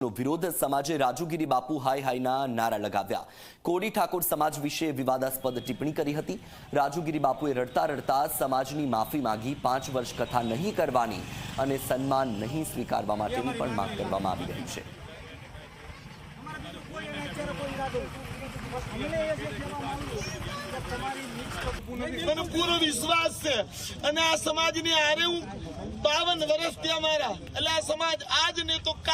વિરોધ સમાજે રાજુગીરી બાપુ હાય હાયના નારા લગાવ્યા. કોડી ઠાકોર સમાજ વિશે વિવાદાસ્પદ ટિપ્પણી કરી હતી. રાજુગીરી બાપુએ રડતા રડતા સમાજની માફી માંગી પાંચ વર્ષ કથા નહીં કરવાની અને સન્માન નહીં સ્વીકારવા માટેની પણ માંગ કરવામાં આવી રહી છે. વિશ્વાસ છે. અને આ સમાજની હારે હું બાવન વર્ષ ત્યાં મારા. એટલે આ સમાજ આજ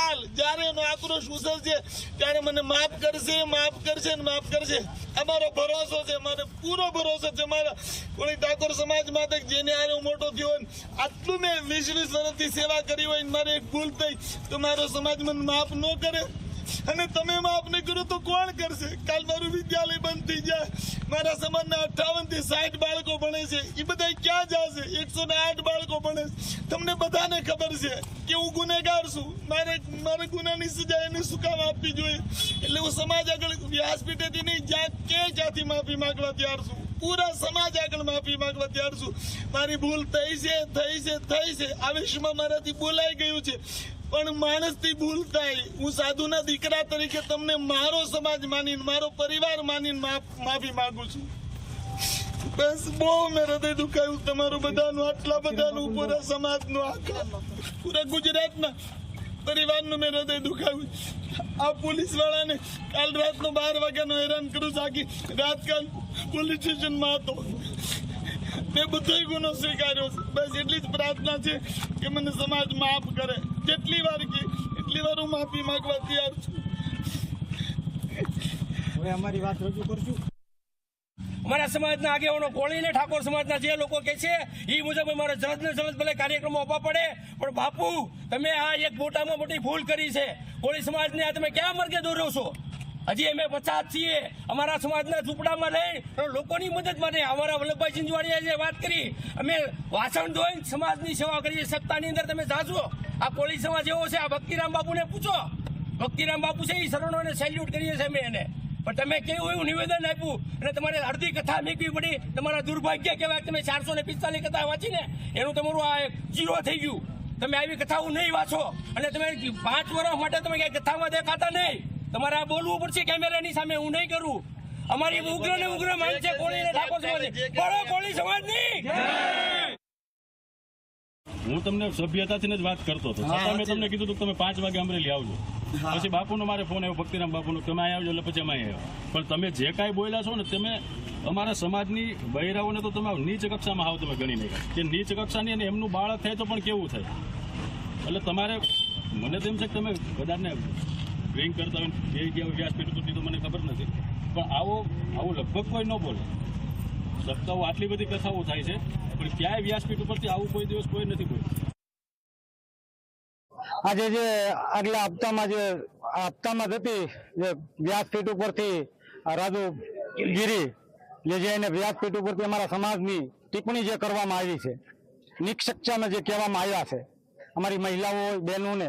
કાલ જ્યારે એનો આક્રોશ ઉછળશે, ત્યારે મને માફ કરશે માફ કરશે ને માફ કરશે. અમારો ભરોસો છે મારે પૂરો ભરોસો છે મારા કોળી ઠાકોર સમાજ માટે જેને હારે મોટો થયો હોય આટલું મેં વીસ વીસ વર્ષથી સેવા કરી હોય મારે એક ભૂલ થઈ, તો મારો સમાજ મને માફ ન કરે. અને તમે માફ નહીં કરો તો કોણ કરશે? કાલ મારું વિદ્યાલય બંધ થઈ જાય. મારા સમાજના અઠાવનથી સાઠ બાળકો ભણે છે. એ બધા ક્યાં જશે? એકસો ને આઠ બાળકો ભણે છે. તમને બધાને ખબર છે કે હું ગુનેગાર છું. મારે મારે ગુનાની સજા એને શું કામ આપવી જોઈએ? એટલે હું સમાજ આગળ વ્યાસપીઠેથી નહીં, જ્યાં કે જ્યાંથી માફી માંગવા તૈયાર છું. પૂરા સમાજ આગળ માફી માંગવા તૈયાર છું. મારી ભૂલ થઈ છે થઈ છે થઈ છે. આવેશમાં મારાથી બોલાઈ ગયું છે. પણ માણસથી ભૂલ થાય. હું સાધુના દીકરા તરીકે તમને મારો સમાજ માનીને, મારો પરિવાર માનીને માફ- માફી માંગુ છું. બસ બહુ મેં હૃદય દુખાયું તમારું બધાનું, આટલા બધાનું, પૂરા સમાજનું આખા, પૂરા ગુજરાતના પરિવારનું મેં હૃદય દુખાયું. આ પોલીસ વાળાને કાલ રાતનો બાર વાગ્યાનો હેરાન કરું સાકી રાત કાલ પોલીસ સ્ટેશનમાં હતો. મેં બધો ગુનો સ્વીકાર્યો બસ એટલી જ પ્રાર્થના છે કે મને સમાજ માફ કરે. જેટલી વાર કે એટલી વાર હું માફી માંગવા તૈયાર છું હવે અમારી વાત રજૂ કરશું. અમારા સમાજના આગેવાનો કોળીને, ઠાકોર સમાજના જે લોકો કે છે એ મુજબ અમારે જલદ ને જલદ ભલે કાર્યક્રમો આપવા પડે. પણ બાપુ, તમે આ એક મોટામાં મોટી ભૂલ કરી છે. કોળી સમાજને આ તમે ક્યાં માર્ગે દોરો છો? હજી અમે પચાસ છીએ. અમારા સમાજના ઝૂંપડામાં રહી લોકોની મદદ માટે અમારા વલ્લભભાઈ ચિંચવાડીએ જે વાત કરી, અમે વાસણ ધોઈને સમાજની સેવા કરીએ સત્તાની અંદર તમે જાશો આ કોળી સમાજ એવો છે, આ ભક્તિરામ બાપુને પૂછો. ભક્તિરામ બાપુ છે એ શરણોને સેલ્યુટ કરીએ છીએ અમે એને. પણ તમે કેવું એવું નિવેદન આપ્યું? અને તમારે અડધી કથા મેકવી પડી. તમારા દુર્ભાગ્ય કહેવાય કે તમે ચારસો ને પિસ્તાલીસ કથા વાંચીને એનું તમારું આ એક જીરો થઈ ગયું. તમે આવી કથાઓ નહીં વાંચો. અને તમે પાંચ વર્ષ માટે તમે ક્યાંય કથામાં દેખાતા નહીં. તમારે આ બોલવું પડશે કેમેરાની સામે. હું નહીં કરું. અમારી ઉગ્ર ને ઉગ્ર માન છે કોળી ઠાકોર સમાજ. બોલો કોળી સમાજની હું તમને સભ્યતાથી જ વાત કરતો હતો. મેં તમને કીધું હતું તમે પાંચ વાગે અમરેલી આવજો. પછી બાપુનો મારે ફોન આવ્યો, ભક્તિરામ બાપુનો, તમે અહીં આવજો, એટલે પછી અમે આવ્યો. પણ તમે જે કાંઈ બોલ્યા છો ને, તમે અમારા સમાજની બહેરાઓને તો તમે નીચ કક્ષામાં આવો, તમે ગણી નહીં કે નીચ કક્ષાની અને એમનું બાળક થાય તો પણ કેવું થાય? એટલે તમારે, મને તો એમ છે કે તમે બધાને ડ્રિંક કરતા હોય એ ગયા વ્યાસપીઠ ઉપરથી તો મને ખબર નથી. પણ આવો, આવું લગભગ કોઈ ન બોલે. સપ્તાહો આટલી બધી કથાઓ થાય છે, પણ ક્યાંય વ્યાસપીઠ ઉપરથી આવું કોઈ દિવસ કોઈ નથી બોલ્યું. આજે જે આગલા હપ્તામાં જે હપ્તામાં જતી જે વ્યાસપીઠ ઉપરથી રાજુ ગીરી, જે જે એને વ્યાસપીઠ ઉપરથી અમારા સમાજની ટિપ્પણી જે કરવામાં આવી છે નિક્ષક્ષામાં જે કહેવામાં આવ્યા છે, અમારી મહિલાઓ, બહેનોને,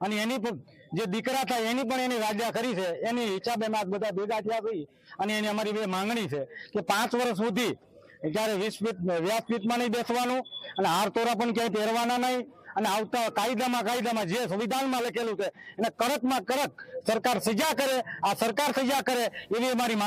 અને એની પણ જે દીકરા થાય એની પણ એની રાજા કરી છે, એની હિસાબે આજ બધા ભેગા થયા છીએ, અને એની અમારી બે માંગણી છે કે પાંચ વર્ષ સુધી ક્યારે વીસપીઠ વ્યાસપીઠમાં નહીં બેસવાનું અને હાર તોરા પણ ક્યાંય પહેરવાના નહીં અને આવતા કાયદામાં કાયદામાં જે સંવિધાનમાં લખેલું છે, એને કડકમાં કડક સરકાર સજા કરે, આ સરકાર સજા કરે એવી અમારી માંગ